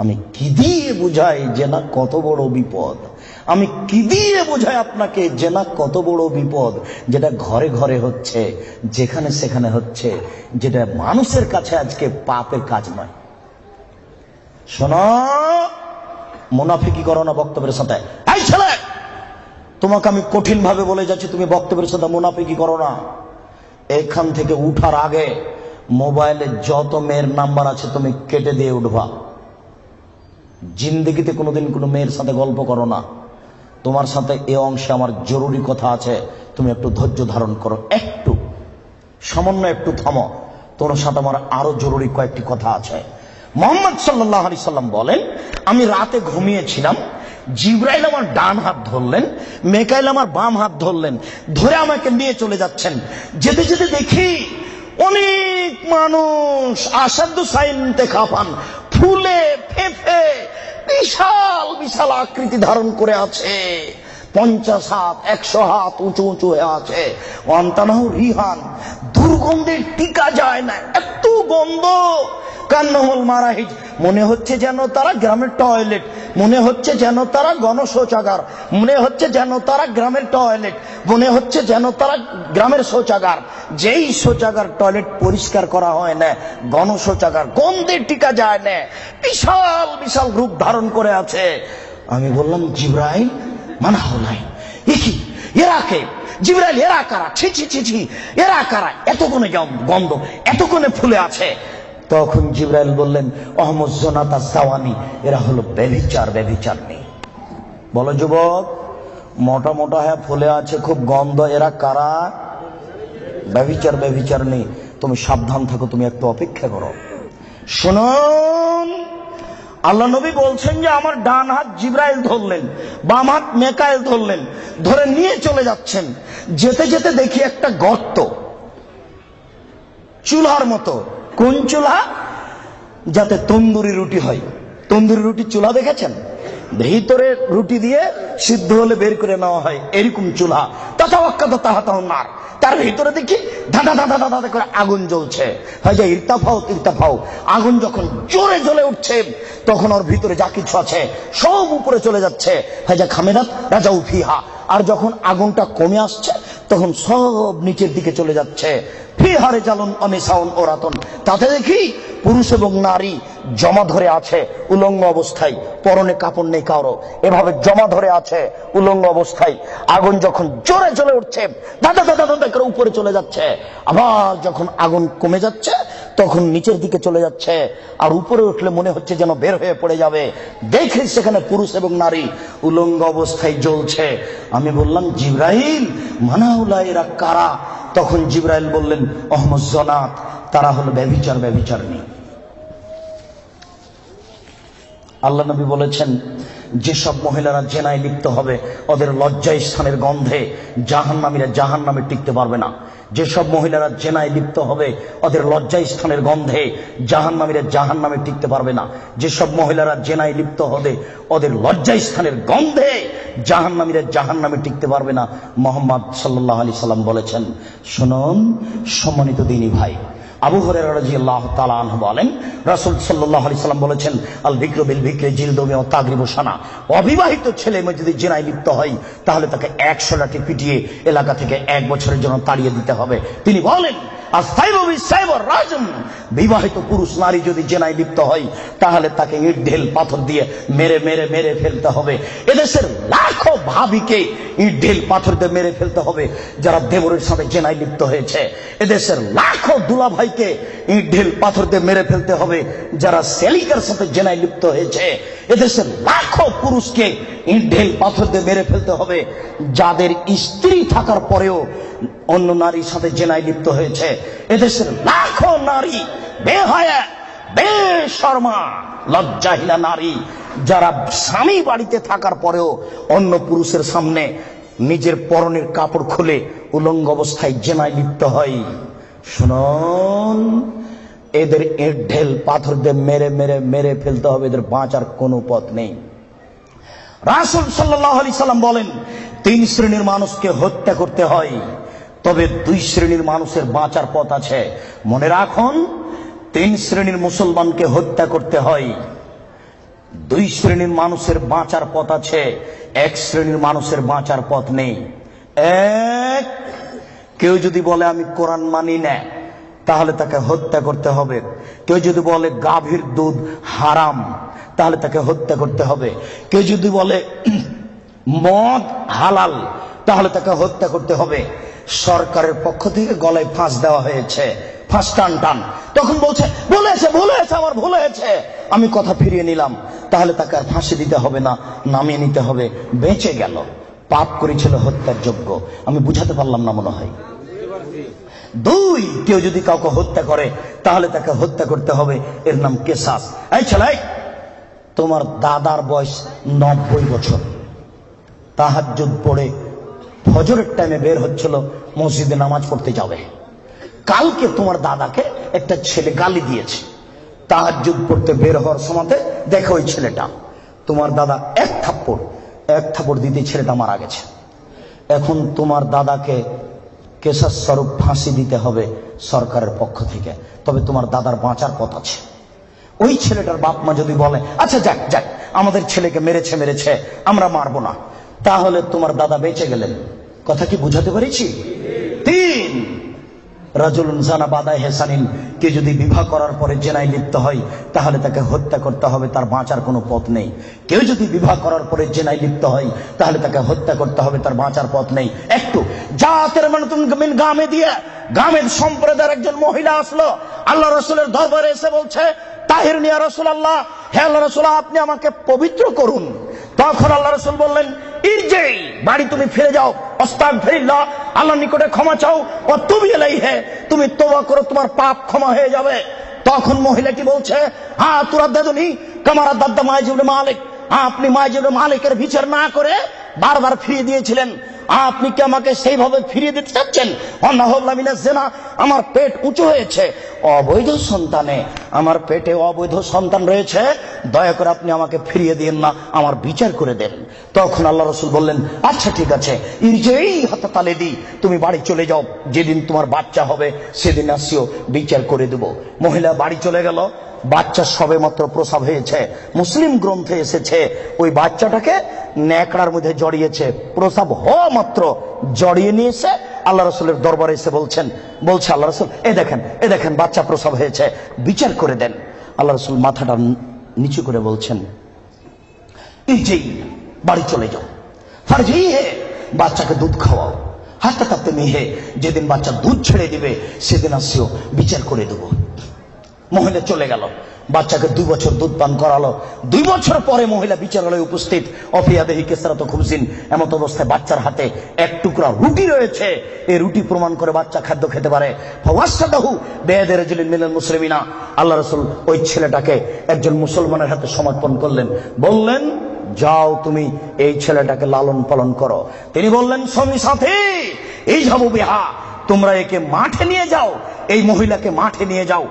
আমি কি দিয়ে বুঝাই না কত বড় বিপদ? আমি কি দিয়ে বোঝাই আপনাকে যে না কত বড় বিপদ? যেটা ঘরে ঘরে হচ্ছে, যেখানে সেখানে হচ্ছে, যেটা মানুষের কাছে আজকে পাপের কাজ নয়। শোনো, মুনাফিকি করো না বক্তব্যের সাথে। এই ছেলে, তোমাকে আমি কঠিন ভাবে বলে যাচ্ছি, তুমি বক্তব্যের সাথে মুনাফিকি করো না। এখান থেকে উঠার আগে মোবাইলে যত মেয়ের নাম্বার আছে, তুমি কেটে দিয়ে উঠবা। জিন্দগিতে কোনোদিন কোনো মেয়ের সাথে গল্প করো না। তোমার সাথে এ অংশে আমার জরুরি কথা আছে, তুমি একটু ধৈর্য ধারণ করো। একটু, সামান্য একটু থামো। তোমার সাথে আমার আরও জরুরি কয়েকটি কথা আছে। মোহাম্মদ সাল্লাহ আলি সাল্লাম বলেন, আমি রাতে ঘুমিয়েছিলাম, জিব্রাইল আমার ডান হাত ধরলেন, মেকাইল আমার বাম হাত ধরলেন, ধরে আমাকে নিয়ে চলে যাচ্ছেন। যেতে যেতে দেখি অনেক মানুষ আসাদ্দ সাইনতে খাপান ফুলে ফেফে বিশাল বিশাল আকৃতি ধারণ করে আছে। পঞ্চাশ হাত, একশো হাত উঁচু উঁচু হয়ে আছে। অন্তানাহ রিহান, দুর্গন্ধের টিকা যায় না, এত গন্ধ। কান্নহল মারাহিজ। মনে হচ্ছে যেন তারা গ্রামের টয়লেট। মনে হচ্ছে যেন তারা গণশৌচাগার। মনে হচ্ছে যেন তারা গ্রামের টয়লেট। মনে হচ্ছে যেন তারা গ্রামের শৌচাগার। যেই শৌচাগার টয়লেট পরিষ্কার করা হয় না, গণশৌচাগার গন্ধের টিকা যায় না। বিশাল বিশাল রূপ ধারণ করে আছে। আমি বললাম, জিব্রাইল মানা হলাই কি এরা কে? জিব্রাইল, এরা কারা? ছি ছি ছি ছি, এরা কারা? এতক্ষণে গন্ধ, এতক্ষণে ফুলে আছে। তখন জিব্রাইল বললেন, অহমদ জোনাতা সাওয়ানি, এরা হলো ব্যভিচার ব্যভিচার নেই বলো যুবক, মোটা মোটা হ্যাঁ ফুলে আছে, খুব গন্ধ, এরা কারা? ব্যভিচার ব্যভিচার নেই তুমি সাবধান থাকো, তুমি একটু অপেক্ষা করো। শুনুন, আল্লাহ নবী বলছেন যে আমার ডান হাত জিব্রাইল ধরলেন, বাম হাত মেকাইল ধরলেন, ধরে নিয়ে চলে যাচ্ছেন। যেতে যেতে দেখি একটা গর্ত, চুলার মতো। কোন চুলা? যাতে তন্দুরি রুটি হয়। তন্দুরি রুটি চুলা দেখেছেন? ভিতরে রুটি দিয়ে সিদ্ধ হলে বের করে নেওয়া হয়, এরকম চুলা। তথা অক্ষত তাহা নার। তার ভিতরে দেখি ধাঁধা ধাঁধা ধাঁধা করে আগুন জ্বলছে। হয় যে ইর্তাফাও। তির্তাফাও আগুন যখন জোরে জ্বলে উঠছে, তখন ওর ভিতরে যা কিছু আছে সব উপরে চলে যাচ্ছে। হয় যে খামেরাত রাজা উফিহা আর যখন আগুনটা কমে আসছে, তখন সব নিচের দিকে চলে যাচ্ছে। ফিহারে চালন তাতে দেখি পুরুষ এবং নারী জমা ধরে আছে উলঙ্গ অবস্থায়, পরনে কাপড় নেই কারও। এভাবে জমা ধরে আছে উলঙ্গ অবস্থায়। আগুন যখন জোরে চলে উঠছে উপরে চলে যাচ্ছে। আবার যখন আগুন কমে যাচ্ছে, তখন নিচের দিকে চলে যাচ্ছে। আর উপরে উঠলে মনে হচ্ছে যেন বের হয়ে পড়ে যাবে। দেখে সেখানে পুরুষ এবং নারী উলঙ্গ অবস্থায় জ্বলছে। আমি বললাম জিব্রাহিল মানাউলা এরা কারা? তখন জিব্রাইল বললেন জনাত, তারা হলো ব্যবিচার ব্যবিচার নেই আল্লাহ নবী বলেছেন যেসব মহিলারা জেনায় লিপ্ত হবে, ওদের লজ্জা স্থানের গন্ধে জাহান নামীরা জাহান নামে টিকতে পারবে না। যেসব মহিলারা জেনায় লিপ্ত হবে, ওদের লজ্জা স্থানের গন্ধে জাহান নামীরা জাহান নামে টিকতে পারবে না। যেসব মহিলারা জেনায় লিপ্ত হবে, ওদের লজ্জা স্থানের গন্ধে জাহান নামীরা জাহান নামে টিকতে পারবে না। মোহাম্মদ সাল্লাহ আলি সাল্লাম বলেছেন, শুনুন, সম্মানিত দিনী ভাই আবু হরাহ বলেন, রাসুল সাল্লাহ আলি সাল্লাম বলেছেন, আল বিক্র বিল বিক্রে জিল দমে ও তাগরিব সানা। অবিবাহিত ছেলে মেয়ে যদি জেনায় লিপ্ত হয়, তাহলে তাকে একশো লাঠি পিটিয়ে এলাকা থেকে এক বছরের জন্য তাড়িয়ে দিতে হবে। তিনি বলেন বিবাহিত পুরুষ নারী যদি জেনায় লিপ্ত হয়, তাহলে তাকে ইট ঢেল পাথর দিয়ে মেরে মেরে মেরে ফেলতে হবে। এদেশের লাখো ভাবিকে ইট ঢেল পাথর দিয়ে মেরে ফেলতে হবে, যারা দেবরের সাথে জেনায় লিপ্ত হয়েছে। এদেশের লাখো দুলা ভাইকে ইট ঢেল পাথর দিয়ে মেরে ফেলতে হবে, যারা সেলিকার সাথে জেনায় লিপ্ত হয়েছে। এদেশের লাখো পুরুষকে ইট ঢেল পাথর দিয়ে মেরে ফেলতে হবে, যাদের স্ত্রী থাকার পরেও অন্য নারীর সাথে জেনায় লিপ্ত হয়েছে। এদেশের লাখো নারী, বেহায়া, বেশর্মা, লজ্জাহীনা নারী, যারা স্বামী বাড়িতে থাকার পরেও অন্য পুরুষের সামনে নিজের পরনের কাপড় খুলে উলঙ্গ অবস্থায় জেনায় লিপ্ত হয়। শুনুন, এদের এর ঢেল পাথর দিয়ে মেরে মেরে মেরে ফেলতে হবে, এদের বাঁচার কোনো পথ নেই। রাসুল সাল্লাহ আলি সাল্লাম বলেন, তিন শ্রেণির মানুষকে হত্যা করতে হয়, তবে দুই শ্রেণির মানুষের বাঁচার পথ আছে। মনে রাখুন, তিন শ্রেণির মুসলমানকে হত্যা করতে হয়, দুই শ্রেণির মানুষের বাঁচার পথ আছে, এক শ্রেণির মানুষের বাঁচার পথ নেই। এক কেউ যদি বলে, আমি কোরআন মানি না, তাহলে তাকে হত্যা করতে হবে। কেউ যদি বলে, গাভীর দুধ হারাম, তাহলে তাকে হত্যা করতে হবে। কেউ যদি বলে, মদ হালাল, তাহলে তাকে হত্যা করতে হবে। সরকারের পক্ষ থেকে গলায় ফাঁস দেওয়া হয়েছে। ফাঁস টান টান। তখন বলছে বলেছে বলেছে আমার ভুল হয়েছে। আমি কথা ফিরিয়ে নিলাম। তাহলে তাকে আর ফাঁসি দিতে হবে না, নামিয়ে নিতে হবে। বেঁচে গেল। পাপ করেছিল হত্যার যোগ্য। আমি বুঝাতে পারলাম না মনে হয়। দুই, কেউ যদি কাউকে হত্যা করে, তাহলে তাকে হত্যা করতে হবে। এর নাম কেসাস। এই ছেলাই তোমার দাদার বয়স নব্বই বছর। তাহার তাহাজ্জুদ পড়ে ফজরের টাইমে বের হচ্ছিল, মসজিদে নামাজ পড়তে যাবে। কালকে তোমার দাদাকে একটা ছেলে গালি দিয়েছে। তাহাজ্জুদ পড়তে বের হওয়ার সময়তে দেখো ওই ছেলেটা। তোমার দাদা এক থাপ্পড় এক থাপড় দিতে ছেলেটা মারা গেছে। এখন তোমার দাদাকে কেশার স্বরূপ ফাঁসি দিতে হবে সরকারের পক্ষ থেকে। তবে তোমার দাদার বাঁচার পথ আছে। ওই ছেলেটার বাপ মা যদি বলে আচ্ছা যাক যাক, আমাদের ছেলেকে মেরেছে মেরেছে, আমরা মারবো না। তাহলে তোমার দাদা বেঁচে গেলেন। কথা কি বুঝাতে পেরেছি? রাজুলুন জানা বাদায় কে যদি বিবাহ করার পরে জেনায় লিপ্ত হয়, তাহলে তাকে হত্যা করতে হবে, তার বাঁচার কোনো পথ নেই। কেউ যদি বিবাহ করার পরে জেনায় লিপ্ত হয়, তাহলে তাকে হত্যা করতে হবে, তার বাঁচার পথ নেই। একটু, জাতের মানে তুমি গামে দিয়ে, গামের সম্প্রদায়ের একজন মহিলা আসলো, আল্লাহ রসুলের দরবারে এসে বলছে, তাহির নিয়া রসুল আল্লাহ, হে আল্লাহ রসুল, আপনি আমাকে পবিত্র করুন। তখন আল্লাহ রসুল বললেন ইরজেই, বাড়ি তুমি ফিরে যাও। অস্তাক ফিরিল্লাহ আল্লাহ নিকটে ক্ষমা চাও। ও তুমি এলাই হে তুমি তোবা করো, তোমার পাপ ক্ষমা হয়ে যাবে। তখন মহিলাটি বলছে? হ্যাঁ তোরা দেদনি কামারা দাদ্দা মাইজুল মালিক। আপনি মাইজুল মালিকের বিচার না করে বারবার ফিরিয়ে দিয়েছিলেন। আপনি কি আমাকে সেইভাবে ফিরিয়ে দিতে চাচ্ছেন? জেনা, আমার পেট উঁচু হয়েছে। অবৈধ সন্তানে, আমার পেটে অবৈধ সন্তান রয়েছে। দয়া করে আপনি আমাকে ফিরিয়ে দিন না, আমার বিচার করে দেন। তখন আল্লাহ রসুল বললেন আচ্ছা ঠিক আছে, ইরজেই হাতে তালে দি, তুমি বাড়ি চলে যাও, যেদিন তোমার বাচ্চা হবে, সেদিন আসিও, বিচার করে দেব। মহিলা বাড়ি চলে গেল। বাচ্চা সবে মাত্র প্রসব হয়েছে। মুসলিম গ্রন্থে এসেছে, ওই বাচ্চাটাকে ন্যাকড়ার মধ্যে জড়িয়েছে। প্রসব হওয়া মাত্র জড়িয়ে নিয়েছে। আল্লাহ রসুলের দরবারে এসে বলছেন, বলছে আল্লাহ রসুল, এ দেখেন এ দেখেন, বাচ্চা প্রসব হয়েছে, বিচার করে দেন। আল্লাহ রসুল মাথাটা নিচু করে বলছেন, এই বাড়ি চলে যাও। আর যেই হে, বাচ্চাকে দুধ খাওয়াও। হাসতে কাঁপতে মেহে যেদিন বাচ্চা দুধ ছেড়ে দিবে, সেদিন আসিও, বিচার করে দেবো। মহিলা চলে গেল। বাচ্চাকে দুই বছর দুধ পান করালো। দুই বছর পরে মহিলা বিচারালয়ে উপস্থিত। অফিয়া দেহি কেসরা তো খুবসিন অবস্থায় বাচ্চার হাতে এক টুকরা রুটি রয়েছে। এই রুটি প্রমাণ করে বাচ্চা খাদ্য খেতে পারে। মুসলিমিনা। আল্লাহ রসুল ওই ছেলেটাকে একজন মুসলমানের হাতে সমর্পণ করলেন। বললেন, যাও তুমি এই ছেলেটাকে লালন পালন করো। তিনি বললেন সঙ্গী সাথী, এই যাব বিহা। তোমরা একে মাঠে নিয়ে যাও। এই মহিলাকে মাঠে নিয়ে যাও।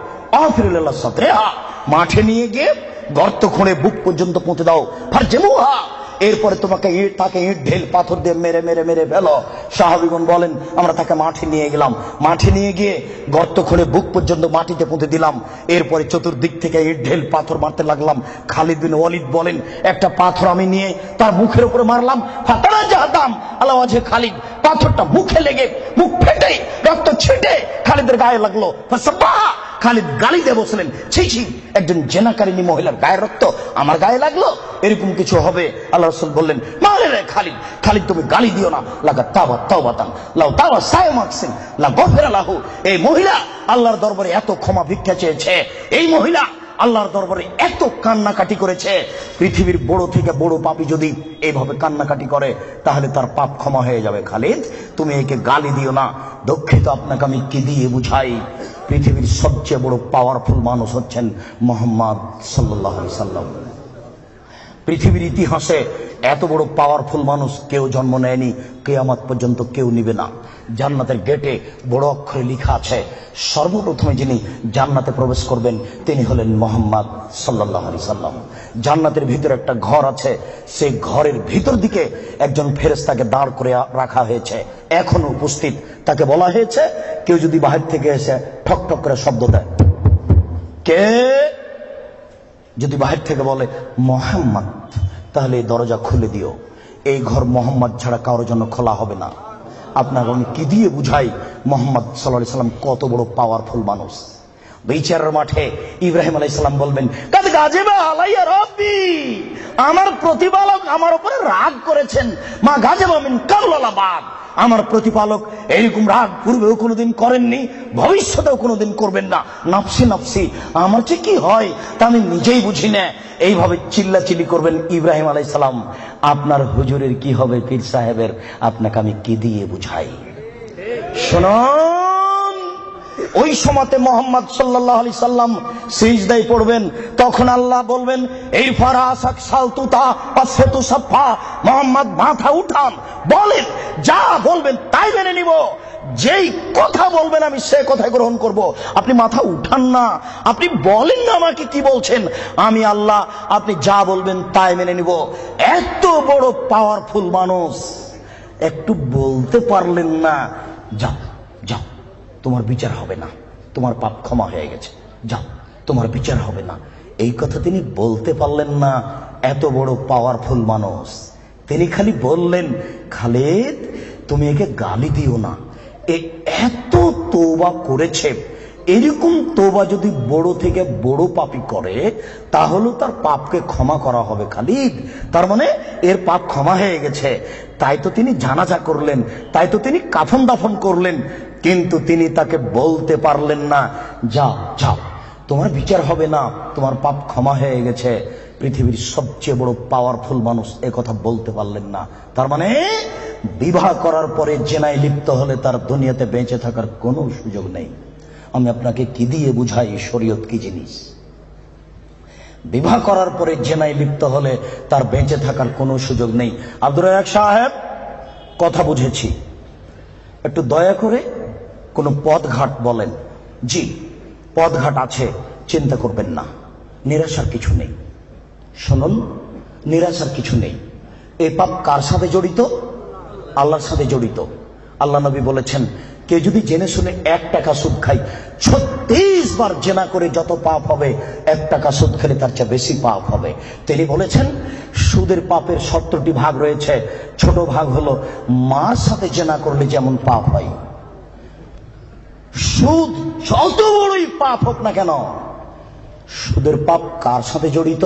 মাঠে নিয়ে গিয়ে গর্ত খুঁড়ে বুক পর্যন্ত পৌঁছে দাও। আর যেমুহা এরপরে তোমাকে ইট, তাকে ইট, ঢেল, পাথর দিয়ে মেরে মেরে মেরে ফেলো। সাহাবিগুন বলেন, আমরা তাকে মাঠে নিয়ে গেলাম। মাঠে নিয়ে গিয়ে গর্ত খুঁড়ে বুক পর্যন্ত মাটিতে পুঁতে দিলাম। এরপরে চতুর্দিক থেকে ইট, ঢেল, পাথর মারতে লাগলাম। খালিদ ওয়ালিদ বলেন, একটা পাথর আমি নিয়ে তার মুখের উপরে মারলাম। ফাতারা জাহাদাম আল্লাহ আছে খালিদ, পাথরটা মুখে লেগে, মুখ ফেটে, রক্ত ছিটে খালিদের গায়ে লাগল। খালিদ গালি দিয়ে বসলেন ছি ছি, একজন জেনাকারিনী মহিলার গায়ের রক্ত আমার গায়ে লাগল, এরকম কিছু হবে? আল্লাহ রসুল বললেন, মারে রে খালিদ খালিদ তুমি গালি দিও না লাগা তাবা তাওবাতান, লাউ তাওয়া সায় মাকসিন লাহু। এই মহিলা আল্লাহর দরবারে এত ক্ষমা ভিক্ষা চেয়েছে, এই মহিলা আল্লাহর দরবারে এত কান্নাকাটি করেছে, পৃথিবীর বড় থেকে বড় পাপি যদি এইভাবে কান্নাকাটি করে, তাহলে তার পাপ ক্ষমা হয়ে যাবে। খালিদ, তুমি একে গালি দিও না, দুঃখিত আপনাকে আমি কি দিয়ে বুঝাই? পৃথিবীর সবচেয়ে বড় পাওয়ারফুল মানুষ হচ্ছেন মোহাম্মদ সাল্লাহ সাল্লাম। পৃথিবীর ইতিহাসে এত বড় পাওয়ারফুল মানুষ কেউ জন্ম নেয়নি, কেয়ামত পর্যন্ত কেউ নিবে না। জান্নাতের গেটে বড় অক্ষরে লেখা আছে, সর্বপ্রথমে যিনি জান্নাতে প্রবেশ করবেন, তিনি হলেন মোহাম্মদ সাল্লাহ আলি সাল্লাম। জান্নাতের ভিতরে একটা ঘর আছে, সেই ঘরের ভিতর দিকে একজন ফেরেস্তাকে দাঁড় করে রাখা হয়েছে। এখনও উপস্থিত। তাকে বলা হয়েছে, কেউ যদি বাহির থেকে এসে ঠক ঠক করে শব্দ দেয়। কে? যদি বাহির থেকে বলে, মোহাম্মদ তাহলে এই দরজা খুলে দিও। এই ঘর মোহাম্মদ ছাড়া কারোর জন্য খোলা হবে না। আপনাকে আমি কি দিয়ে বুঝাই, মোহাম্মদ সাল্লাহ সাল্লাম কত বড় পাওয়ারফুল মানুষ। বিচারের মাঠে ইব্রাহিম আলাই সাল্লাম বলবেন আমার প্রতিপালক আমার উপরে রাগ করেছেন, মা গাজেবা মিন কাবলালাবাদ আমার প্রতিপালক এইরকম রাগ পূর্বেও কোনোদিন করেননি, ভবিষ্যতেও কোনোদিন করবেন না। নাফসি নাফসি, আমার যে কি হয় তা আমি নিজেই বুঝি না। এইভাবে চিল্লাচিল্লি করবেন ইব্রাহিম আলাই সালাম। আপনার হুজুরের কি হবে পীর সাহেবের? আপনাকে আমি কি দিয়ে বুঝাই? শুনুন। ওই সময়তে মোহাম্মদ সাল্লাহ আলি সাল্লাম সিজদাই পড়বেন। তখন আল্লাহ বলবেন, এই ফারাসাক সালতুতা পাশেতু সাফা মোহাম্মদ, মাথা উঠান, বলেন, যা বলবেন তাই মেনে নিব। যেই কথা বলবেন আমি সে কথা গ্রহণ করব। আপনি মাথা উঠান না। আপনি বলেন না আমাকে কি বলছেন। আমি আল্লাহ, আপনি যা বলবেন তাই মেনে নিব। এত বড় পাওয়ারফুল মানুষ, একটু বলতে পারলেন না। যাও তোমার বিচার হবে না। তোমার পাপ ক্ষমা হয়ে গেছে। যাও, তোমার বিচার হবে না। এই কথা তিনি বলতে পারলেন না। এত বড় পাওয়ারফুল মানুষ। তিনি খালি বললেন, খালেদ, তুমি একে গালি দিও না। এ এত তোবা করেছে। এরকম তোবা যদি বড় থেকে বড় পাপি করে, তাহলে তার পাপকে ক্ষমা করা হবে খালিদ। তার মানে এর পাপ ক্ষমা হয়ে গেছে। তাই তো তিনি জানাজা করলেন। তাই তো তিনি কাফন দাফন করলেন। কিন্তু তিনি তাকে বলতে পারলেন না, যাও যাও, তোমার বিচার হবে না, তোমার পাপ ক্ষমা হয়ে গেছে। পৃথিবীর সবচেয়ে বড় পাওয়ারফুল মানুষ কথা বলতে পারলেন না। তার মানে বিবাহ করার পরে জেনায় লিপ্ত হলে তার দুনিয়াতে বেঁচে থাকার কোনো সুযোগ নেই। আমি আপনাকে কি দিয়ে বুঝাই শরীয়ত কি জিনিস? বিবাহ করার পরে জেনায় লিপ্ত হলে তার বেঁচে থাকার কোনো সুযোগ নেই। রাজাক সাহেব, কথা বুঝেছি। একটু দয়া করে কোনো পথঘাট বলেন, জি, পথঘাট আছে, চিন্তা করবেন না, নিরাশার কিছু নেই। শুনুন, নিরাশার কিছু নেই। এই পাপ কার সাথে জড়িত? আল্লাহর সাথে জড়িত। আল্লাহ নবী বলেছেন কে যদি জেনে শুনে এক টাকা সুদ খাই ছত্রিশ বার জেনা করে যত পাপ হবে, এক টাকা সুদ খেলে তার চেয়ে বেশি পাপ হবে। তিনি বলেছেন, সুদের পাপের সত্তরটি ভাগ রয়েছে, ছোট ভাগ হলো মার সাথে জেনা করলে যেমন পাপ হয়। সুদ যত বড়ই পাপ হোক না কেন, সুদের পাপ কার সাথে জড়িত?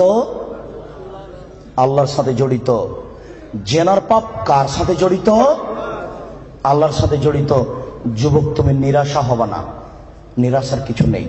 আল্লাহর সাথে জড়িত। জেনার পাপ কার সাথে জড়িত? আল্লাহর সাথে জড়িত। যুবক, তুমি নিরাশা হবে না। নিরাশার কিছু নেই।